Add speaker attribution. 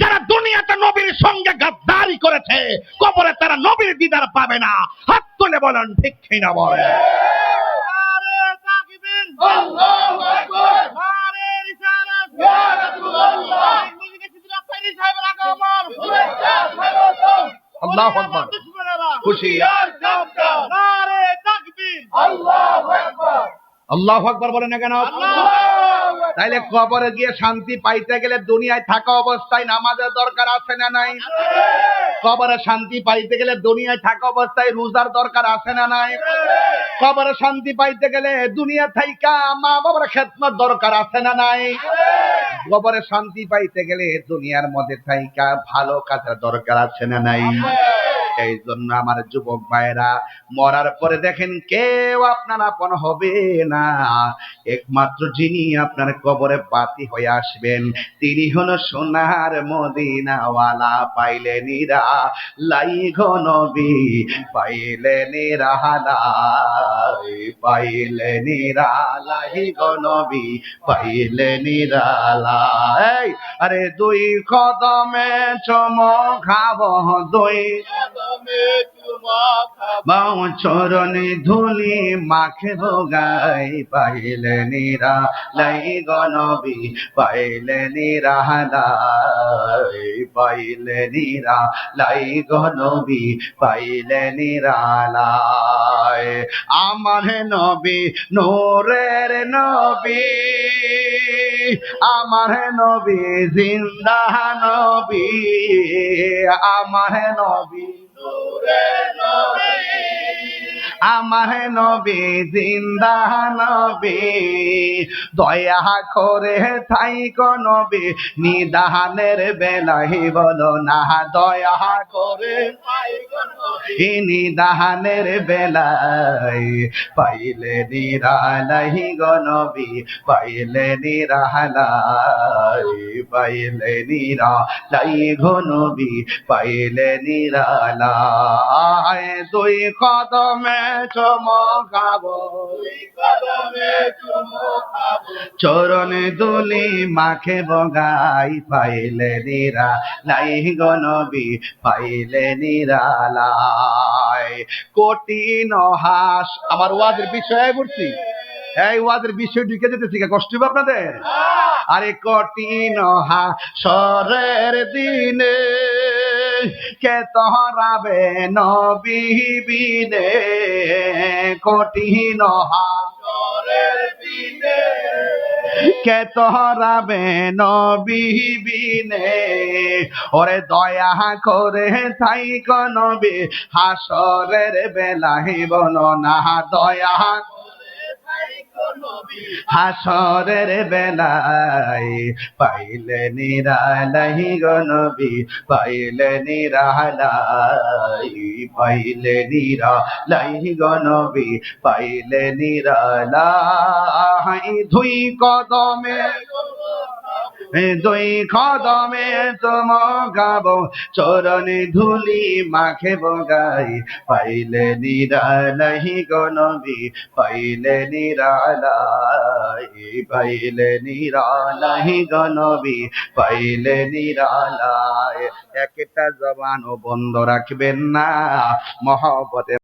Speaker 1: যারা দুনিয়াতে নবীর সঙ্গে গাদ্দারি করেছে কবরে তারা নবীর দিদার পাবে না। হাত তুলে বলেন ঠিক কিনা বলে
Speaker 2: আল্লাহু আকবার।
Speaker 1: আল্লাহু বলে না কেন? তাইলে কবরে গিয়ে শান্তি পাইতে গেলে দুনিয়ায় থাকা অবস্থায় নামাজের দরকার আছে না নাই? কবরে শান্তি পাইতে গেলে দুনিয়ায় থাকা অবস্থায় রোজার দরকার আছে না নাই? কবরে শান্তি পাইতে গেলে দুনিয়া থাইকা মা বাবার খেদমত দরকার আছে না নাই? কবরে শান্তি পাইতে গেলে দুনিয়ার মধ্যে থাইকা ভালো কাজের দরকার আছে না নাই? এই জন্য আমার যুবক ভাইরা মরার পরে দেখেন কেউ আপনার আপন হবে না। একমাত্র যিনি আপনার কবরে বাতি হয়ে আসবেন, তিনি হলো সোনার মদিনাওয়ালা, পাইলে নিরা লাই নবী, পাইলে নিরালাই পাইলে নিরালাই নবী, পাইলে নিরালাই আরে দুই কদমে চমকাব দুই
Speaker 2: কদমে চুমা
Speaker 1: বাউ চরণে ধুলি মাখে ভোগাই পাইলে নিরা লাই গনবি পাইলে নিরা লাই পাইলে নিরা লাই গনবি পাইলে নিরা লাই আমার নবী, নূরের নবী, আমার নবী, জিন্দা নবী, আমার নবী
Speaker 2: নূরে নবী।
Speaker 1: আমার নবী, জিন্দা নবী। দয়া করে থাইক নবী, নিদানের বেলাহি বলো না। দয়া করে নিদানের বেলাই পাইলে নিরালাই গনবী পাইলে নিরালাই পাইলে নিরালাই গনবী পাইলে নিরালাই দুই কদমে চরণে দুলি মাখে বগাই, পাইলে নিরা লাই গনবি পাইলে নিরালাই কোটি নহাস আমার ওয়াজের বিষয়ে পড়ছি এই ওয়াজের বিষয় ঢুকে যেতেছি কষ্ট হবে আপনাদের? আরে কঠিন সরের দিনে কে তহরাবে নবীবিনে কঠিন
Speaker 2: চরের দিনে।
Speaker 1: কে তহরাবে নবীবিনে ওরে দয়া করে থাইক নবী, হাসরের বেলাহি বলো না, দয়া হাসরের বেলায় পাইলে নিরালাই গনবি পাইলে নিরালাই পাইলে নিরালাই গনবি পাইলে নিরালাই। ধুই কদমে দুই কদমে চমকাব চরণে ধুলি মাখে বগাই। পাইলে নিরালাই গনবি পাইলে নিরালাই পাইলে নিরালাই গনবি পাইলে নিরালাই। একটা জবানও বন্ধ রাখবেন না, মহব্বতে